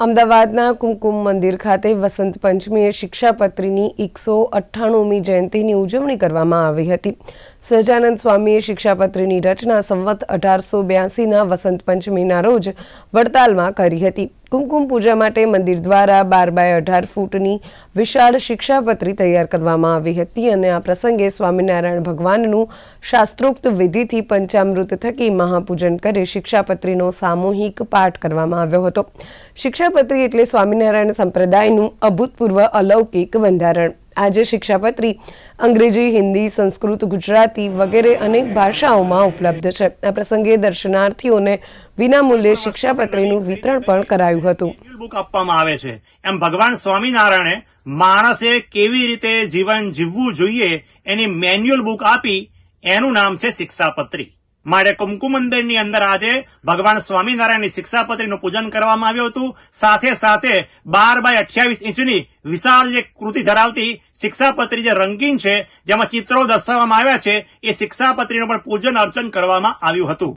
અમદાવાદના કુમકુમ મંદિર ખાતે વસંત પંચમીએ શિક્ષાપત્રીની એકસો અઠ્ઠાણુંમી જયંતિની ઉજવણી કરવામાં આવી હતી. સહજાનંદ સ્વામીએ શિક્ષાપત્રીની રચના સંવત અઢારસો બ્યાસીના વસંત પંચમીના રોજ વડતાલમાં કરી હતી. કુમકુમ પૂજા માટે મંદિર દ્વારા બાર બાય અઢાર ફૂટની વિશાળ શિક્ષાપત્રી તૈયાર કરવામાં આવી હતી અને આ પ્રસંગે સ્વામિનારાયણ ભગવાનનું શાસ્ત્રોક્ત વિધિથી પંચામૃત થકી મહાપૂજન કરી શિક્ષાપત્રીનો સામૂહિક પાઠ કરવામાં આવ્યો હતો. શિક્ષાપત્રી એટલે સ્વામિનારાયણ સંપ્રદાયનું અભૂતપૂર્વ અલૌકિક બંધારણ. આજે શિક્ષાપત્રી અંગ્રેજી, હિન્દી, સંસ્કૃત, ગુજરાતી વગેરે અનેક ભાષાઓમાં ઉપલબ્ધ છે. આ પ્રસંગે દર્શનાર્થીઓને વિનામૂલ્યે શિક્ષાપત્રીનું વિતરણ પણ કરાયું હતું. બુક આપવામાં આવે છે. એમ ભગવાન સ્વામિનારાયણે માણસે કેવી રીતે જીવન જીવવું જોઈએ એની મેન્યુઅલ બુક આપી, એનું નામ છે શિક્ષાપત્રી. માટે કુમકુમ મંદિરની અંદર આજે ભગવાન સ્વામિનારાયણની શિક્ષાપત્રીનું પૂજન કરવામાં આવ્યું હતું. સાથે સાથે બાર બાય અઠ્યાવીસ ઇંચની વિશાળ જે કૃતિ ધરાવતી શિક્ષાપત્રી જે રંગીન છે, જેમાં ચિત્રો દર્શાવવામાં આવ્યા છે, એ શિક્ષાપત્રીનું પણ પૂજન અર્ચન કરવામાં આવ્યું હતું.